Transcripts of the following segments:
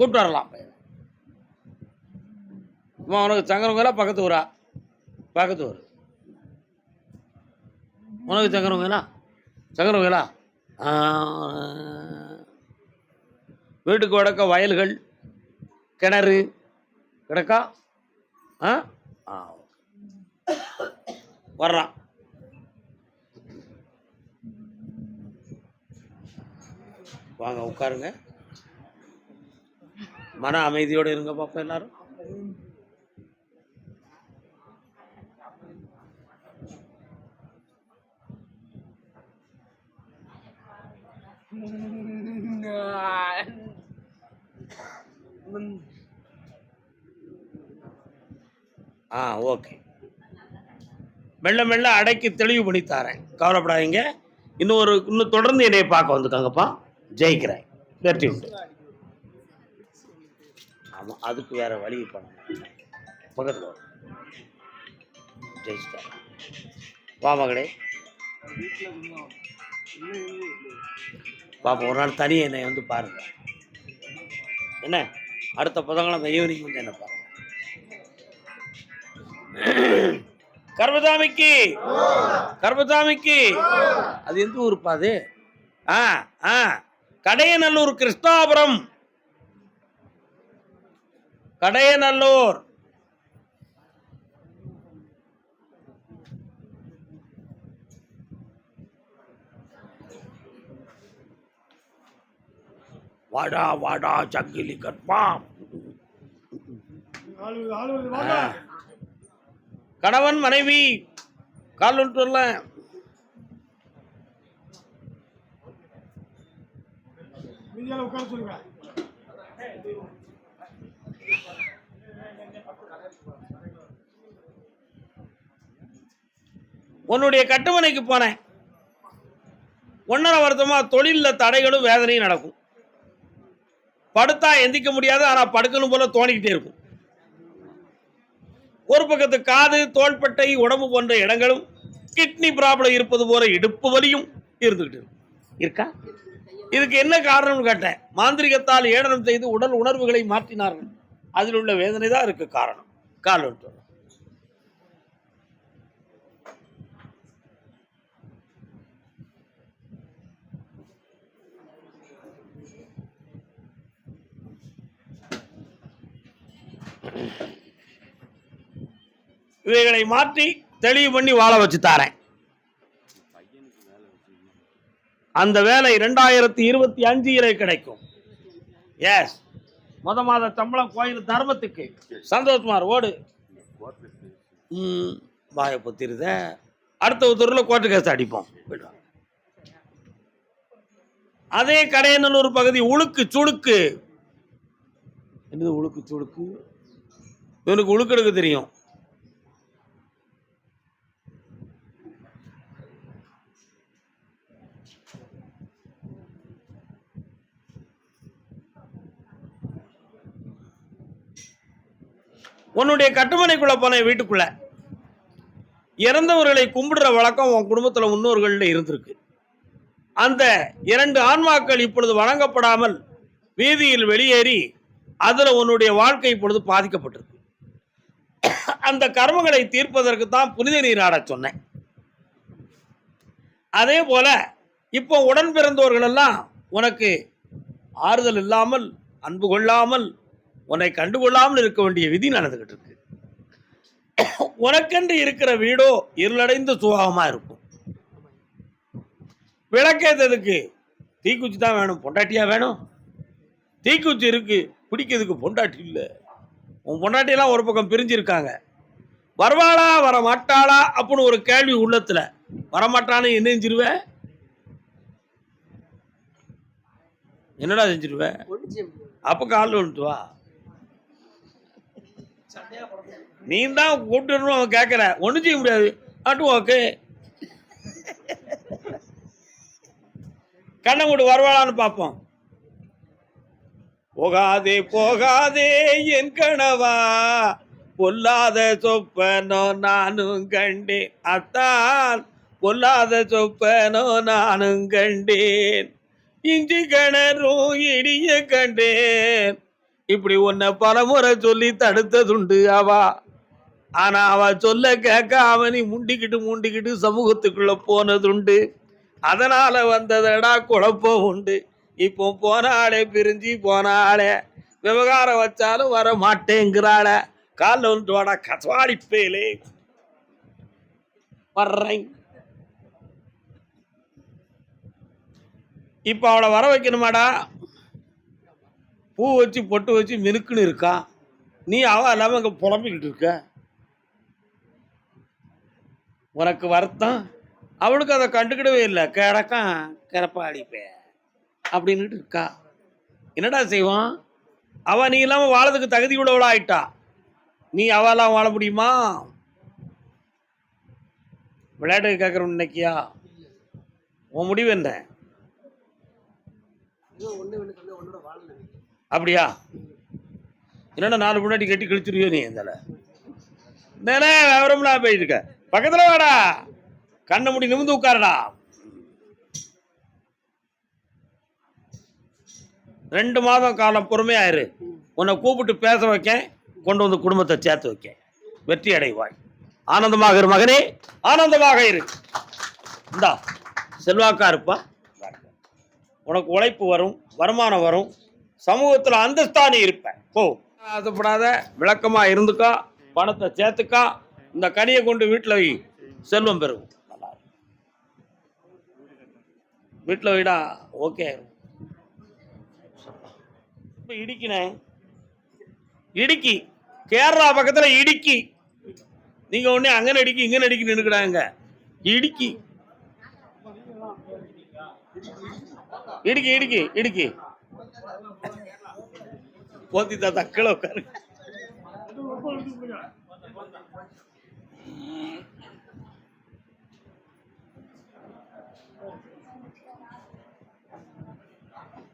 கூப்பிட்டு வரலாம். அம்மா உனக்கு சங்கரவங்களா பக்கத்து ஊரா? பக்கத்து ஊர். உனக்கு சங்கரவங்களா சங்கரவங்களா வீட்டுக்கு வடக்க வயல்கள் கிணறு கிடக்கா? ஆ ஆ வர்றான். வாங்க உட்காருங்க. மன அமைதியோடு இருங்க பார்ப்போம் எல்லாரும். ஆ ஓகே. மெல்ல மெல்ல அடக்கி தெளிவு பண்ணி தரேன். கவலைப்படாதீங்க. இன்னும் ஒரு இன்னும் தொடர்ந்து என்னைய பார்க்க வந்துக்காங்கப்பா. ஜெயிக்கிறேன். வெற்றி உண்டு பண்ணணும் அதுக்கு வேறு வழி பண்ணணும் பக்கத்தில் வா. ஜெயிச்சிட்டேன் வா மகளே. பாப்பா ஒரு நாள் தனியாக என்னை வந்து பாருங்க. என்ன? அடுத்த புதன்கிழமை ஈவினிங் வந்து என்ன பாருங்க. கர்மசாமிக்கு! கர்மசாமிக்கு! அது எந்த ஊருப்பா அது? ஆ ஆ. கடையநல்லூர் கிருஷ்ணாபுரம்! கடையநல்லூர். வாடா வாடா சங்கிலி கற்பாம் கணவன் மனைவி கால் வந்துட்டு வரல. உட்கார சொல்லுங்க. உன்னுடைய கட்டுமனைக்கு போனேன். ஒன்றரை வருத்தமா தொழிலில் தடைகளும் வேதனையும் நடக்கும். படுத்தா எந்திக்க முடியாது ஆனால் படுக்கணும் போல தோணிக்கிட்டே இருக்கும். ஒரு பக்கத்து காது தோள்பட்டை உடம்பு போன்ற இடங்களும் கிட்னி ப்ராப்ளம் இருப்பது போல இடுப்பு வலியும் இருந்துகிட்டு இருக்கா? இதுக்கு என்ன காரணம்னு கேட்டேன். மாந்திரிகத்தால் ஏடனம் செய்து உடல் உணர்வுகளை மாற்றினார்கள். அதில் உள்ள வேதனை தான் இருக்கு காரணம். கால் விட்டு இவைகளை மாற்றி தெளிவு பண்ணி வாழ வச்சு தாரேன். அந்த வேலை ரெண்டாயிரத்தி இருபத்தி அஞ்சிலே கிடைக்கும். எஸ் முத மாத சம்பளம் கோயில் தர்மத்துக்கு. சந்தோஷ்குமார் ஓடு. வாயை பொத்திருத. அடுத்த உத்தரவில் கோர்ட்டு கேஸ் அடிப்போம். போயிட்டு வா. அதே கடையநல்லூர் பகுதி உழுக்கு சுளுக்கு என்னது உழுக்கு சுளுக்கு இவனுக்கு உழுக்கெடுக்க தெரியும். உன்னுடைய கட்டுமனைக்குள்ள போனேன் வீட்டுக்குள்ள. இறந்தவர்களை கும்பிடுற வழக்கம் உன் குடும்பத்தில் முன்னோர்களில் இருந்திருக்கு. அந்த இரண்டு ஆன்மாக்கள் இப்பொழுது வணங்கப்படாமல் வீதியில் வெளியேறி அதில் உன்னுடைய வாழ்க்கை இப்பொழுது பாதிக்கப்பட்டிருக்கு. அந்த கர்மங்களை தீர்ப்பதற்கு தான் புனித நீராடச் சொன்னேன். அதே போல இப்போ உடன் பிறந்தவர்கள் எல்லாம் உனக்கு ஆறுதல் இல்லாமல் அன்பு கொள்ளாமல் உன்னை கண்டுகொள்ளாமல் இருக்க வேண்டிய விதி நடந்துகிட்டு இருக்கு. உனக்கென்று இருக்கிற வீடோ இருளடைந்த சுபாவமா இருக்கும். விளக்கேற்றதுக்கு தீக்குச்சி தான் வேணும். பொண்டாட்டியா வேணும்? தீக்குச்சி இருக்கு. பிடிக்கிறதுக்கு பொண்டாட்டி இல்லை. உன் பொண்டாட்டியெல்லாம் ஒரு பக்கம் பிரிஞ்சிருக்காங்க. வருவாளா? வர மாட்டாளா அப்படின்னு ஒரு கேள்வி உள்ளத்துல. வரமாட்டான்னு என்ன செஞ்சிருவ? என்னடா செஞ்சிருவ? அப்ப காலில் விழுந்து வா நீ தான் கூப்பிட்டு அவன் கேட்கற ஒன்றும் செய்ய முடியாது. ஆட்டு ஓகே கண்ணை மூடு வருவாளான்னு பார்ப்போம். போகாதே போகாதே என் கணவா பொல்லாத சொப்பனோ நானும் கண்டேன். அத்தான் பொல்லாத சொப்பனோ நானும் கண்டேன். இஞ்சி கணரும் இடிய கண்டேன். இப்படி உன்னை பலமுறை சொல்லி தடுத்ததுண்டு அவா. ஆனா அவ சொல்ல கேட்க அவனி முண்டிக்கிட்டு முண்டிக்கிட்டு சமூகத்துக்குள்ள போனதுண்டு. அதனால வந்ததடா குழப்பம் உண்டு. இப்போ போன ஆளே பிரிஞ்சு போன ஆளே விவகாரம் வச்சாலும் வர மாட்டேங்கிறாள காலில் வந்துட்டு வாடா கசவாடி பேலே. வர்றேன். இப்போ அவளை வர வைக்கணுமாடா? பூ வச்சு பொட்டு வச்சு மினுக்குன்னு இருக்கான் நீ அவ இல்லாமல் இங்கே புலம்பிக்கிட்டு இருக்க. உனக்கு வருத்தம்? அவளுக்கு அதை கண்டுக்கிடவே இல்லை. கிடக்கான் கிடப்பாடி அடிப்பேன் அப்படின்னுட்டு இருக்கா. என்னடா செய்வான்? அவ நீ இல்லாமல் வாழறதுக்கு தகுதி உள்ளவளா ஆயிட்டா? நீ அவெல்லாம் வாழ முடியுமா? விளையாட்டு கேட்குறோம் இன்னைக்கியா? உன் முடிவு என்ன? அப்படியா? என்னடா நாலு முன்னாடி கட்டி கிழிச்சிருவியோ நீ இதில் நேனே விவரம்லாம் போயிட்டு இருக்க. பக்கத்தில் வாடா. கண்ணை முடி நிமிந்து உட்காரடா. ரெண்டு மாதம் காலம் பொறுமையாயிரு. உன்னை கூப்பிட்டு பேச வைக்க கொண்டு வந்து குடும்பத்தை சேர்த்து வைக்க வெற்றி அடைவாய். ஆனந்தமாக இரு மகனே ஆனந்தமாக இரு. இந்தா செல்வாக்கா இருப்பா. உனக்கு உழைப்பு வரும் வருமானம் வரும். சமூகத்தில் அந்தஸ்தானி இருப்பேன். போ. ஆசைப்படாத விளக்கமா இருந்துக்கா பணத்தை சேர்த்துக்கா இந்த கனியை கொண்டு வீட்டில் வை. செல்வம் பெறும். நல்லா வீட்டில் வைடா ஓகே இப்போ இடிக்கினேன் இடுக்கி. கேரளா பக்கத்தில் இடுக்கி. நீங்கள் உடனே அங்கே நடிக்கி இங்கே அடிக்கி நின்றுக்கிறாங்க இடுக்கி. இடுக்கி இடுக்கி இடுக்கி. போத்தி தாத்தா கீழே உட்காரு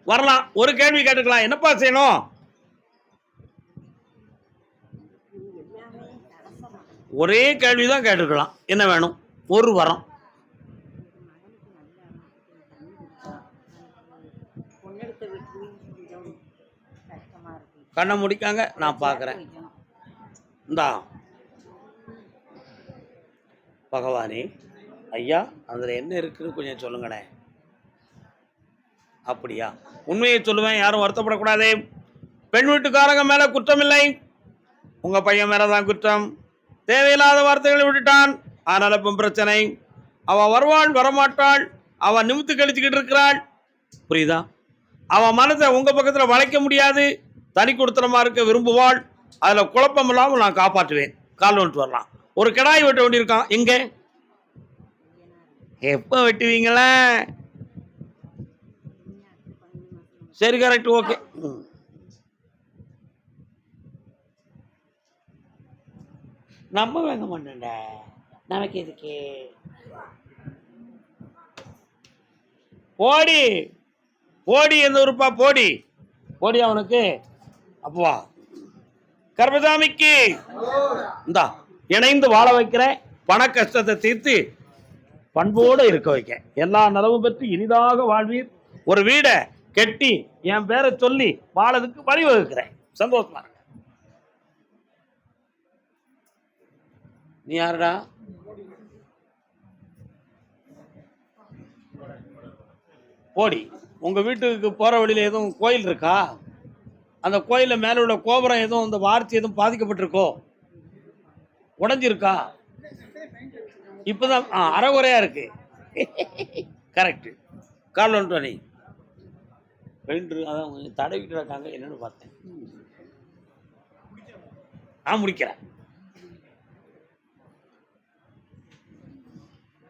வரலாம் ஒரு கேள்வி கேட்டுக்கலாம் என்னப்பா செய்யணும் ஒரே கேள்விதான் கேட்டுக்கலாம் என்ன வேணும் ஒரு வரம் பொண்ணெடுத்த வீட்லையும் கொஞ்சம் கஷ்டமா இருக்கு கண்ணை முடிக்காங்க நான் பார்க்குறேன். இந்தா. பகவானே ஐயா அதில் என்ன இருக்குன்னு கொஞ்சம் சொல்லுங்கண்ணே அப்படியா? உண்மையை சொல்லுவேன் யாரும் வருத்தப்படக்கூடாதே. பெண் வீட்டுக்காரங்க மேலே குற்றம் இல்லை உங்கள் பையன் மேலே தான் குற்றம். தேவையில்லாத வார்த்தைகளை விட்டுட்டான். ஆனால் இப்போ பிரச்சனை. அவள் வருவாள் வரமாட்டாள். அவள் நிமித்து கழிச்சுக்கிட்டு இருக்கிறாள். புரியுதா? அவன் மனதை உங்கள் பக்கத்தில் வளைக்க முடியாது. தனி கொடுத்தனமாக இருக்க விரும்புவாள். அதில் குழப்பம் இல்லாமல் நான் காப்பாற்றுவேன். கால் வந்துட்டு வரலாம். ஒரு கிடாய் வெட்ட வேண்டியிருக்கான். எங்கே? எப்போ வெட்டுவீங்களே? சரி கரெக்ட் ஓகே நம்ம வாங்க மாட்டேன்டா நமக்கு எதுக்கு? போடி. போடி எந்த ஊருப்பா? போடி. போடி அவனுக்கு அப்பா கர்மசாமிக்கு. இந்தா இணைந்து வாழ வைக்கிறேன் பண கஷ்டத்தை தீர்த்து பண்போடு இருக்க வைக்க. எல்லா நலவும் பெற்று இனிதாக வாழ்வீர். ஒரு வீடை கெட்டி என் பேரை சொல்லி வாழதுக்கு வழிவகுக்கிறேன். சந்தோஷமா இருக்க நீ யாருடா? போடி. உங்க வீட்டுக்கு போற வழியில எதுவும் கோயில் இருக்கா? அந்த கோயிலில் மேலே உள்ள கோபுரம் எதுவும் அந்த வார்த்தை எதுவும் பாதிக்கப்பட்டிருக்கோ? உடைஞ்சிருக்கா? இப்போதான் ஆ அறகுறையாக இருக்குது கரெக்டு கால் ஒன்று நீ அதான் கொஞ்சம் தடவிட்டு இருக்காங்க என்னென்னு பார்த்தேன். நான் முடிக்கிறேன்.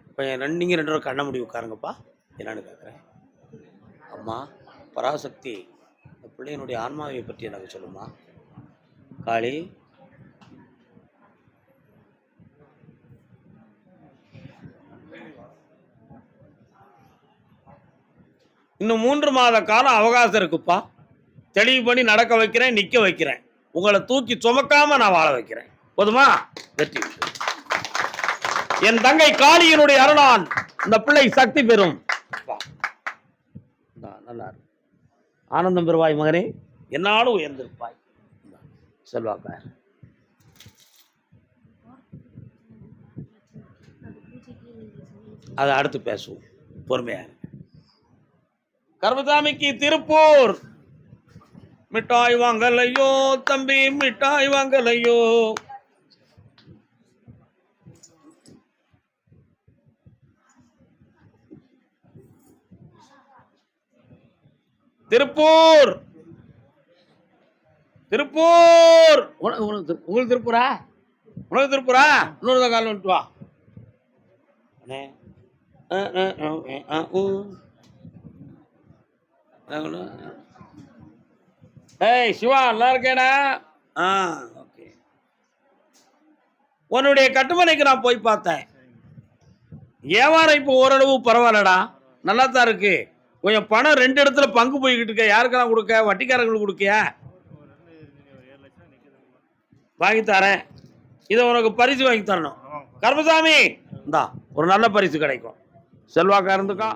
இப்போ ரெண்டு ரெண்டு கண்ண முடி உட்காருங்கப்பா. என்னன்னு கேட்குறேன் அம்மா பராசக்தி. பிள்ளையினுடைய ஆன்மாவை பற்றி எனக்கு சொல்லுமா? காளி. இன்னும் மூன்று மாத காலம் அவகாசம் இருக்குப்பா. தெளிவு பண்ணி நடக்க வைக்கிறேன் நிற்க வைக்கிறேன். உங்களை தூக்கி சுமக்காம நான் வாழ வைக்கிறேன். போதுமா? வெற்றி. என் தங்கை காளியினுடைய அருளான் இந்த பிள்ளை சக்தி பெறும். நல்லா இருக்கு. ஆனந்தம் பெறுவாய் மகனே. என்னாலும் உயர்ந்திருப்பாய். செல்வாக்கார். அதை அடுத்து பேசுவோம். பொறுமையாக இருங்க. கர்மசாமிக்கு திருப்பூர். மிட்டாய் வாங்கலையோ தம்பி மிட்டாய் வாங்கலையோ? திருப்பூர். திருப்பூர். உங்களுக்கு திருப்பூரா? உனக்கு திருப்பூரா? இன்னொரு கால் வந்துட்டு வா. ஏய் சிவா நல்லா இருக்கேடா. ஆ ஓகே. உன்னுடைய கட்டுமனைக்கு நான் போய் பார்த்தேன். வியாபாரம் இப்போ ஓரளவு பரவாயில்லடா. நல்லா தான் இருக்கு. கொஞ்சம் பணம் ரெண்டு இடத்துல பங்கு போய்கிட்டு இருக்க. யாருக்கெல்லாம் கொடுக்க? வட்டிக்காரங்களுக்கு கொடுக்கியா? வாங்கி தரேன் இதை உனக்கு பரிசு வாங்கி தரணும். கருமசாமி இந்தா ஒரு நல்ல பரிசு கிடைக்கும். செல்வாக்கா இருந்துக்கா?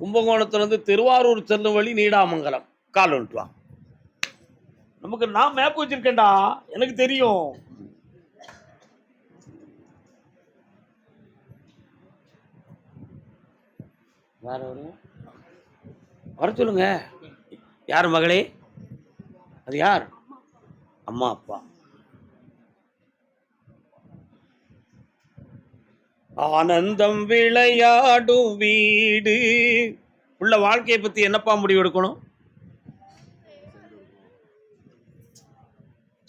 கும்பகோணத்திலிருந்து திருவாரூர் செல்லும் வழி நீடாமங்கலம். கால் வந்துட்டு வா. நமக்கு நான் மேப் வச்சிருக்கேன்டா. எனக்கு தெரியும். வேற ஒரு வர சொல்லுங்க. யார் மகளே? அது யார்? அம்மா அப்பா. ஆனந்தம் விளையாடும் வீடு. உள்ள வாழ்க்கையை பத்தி என்னப்பா முடிவு எடுக்கணும்?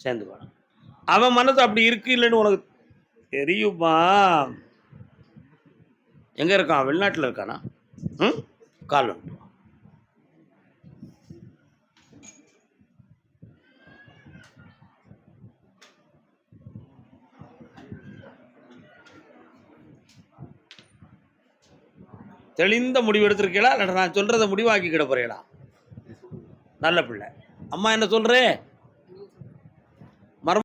சேர்ந்து வேணும் அவன் மனசு அப்படி இருக்கு இல்லைன்னு உனக்கு தெரியுமா? எங்க இருக்கான்? வெளிநாட்டில் இருக்கானா? கால் வந்துட்டு தெளிந்த முடிவு எடுத்திருக்கீங்களா இல்லை நான் சொல்றதை முடிவாக்கி கிட போறீங்களா நல்ல பிள்ளை. அம்மா என்ன சொல்றே?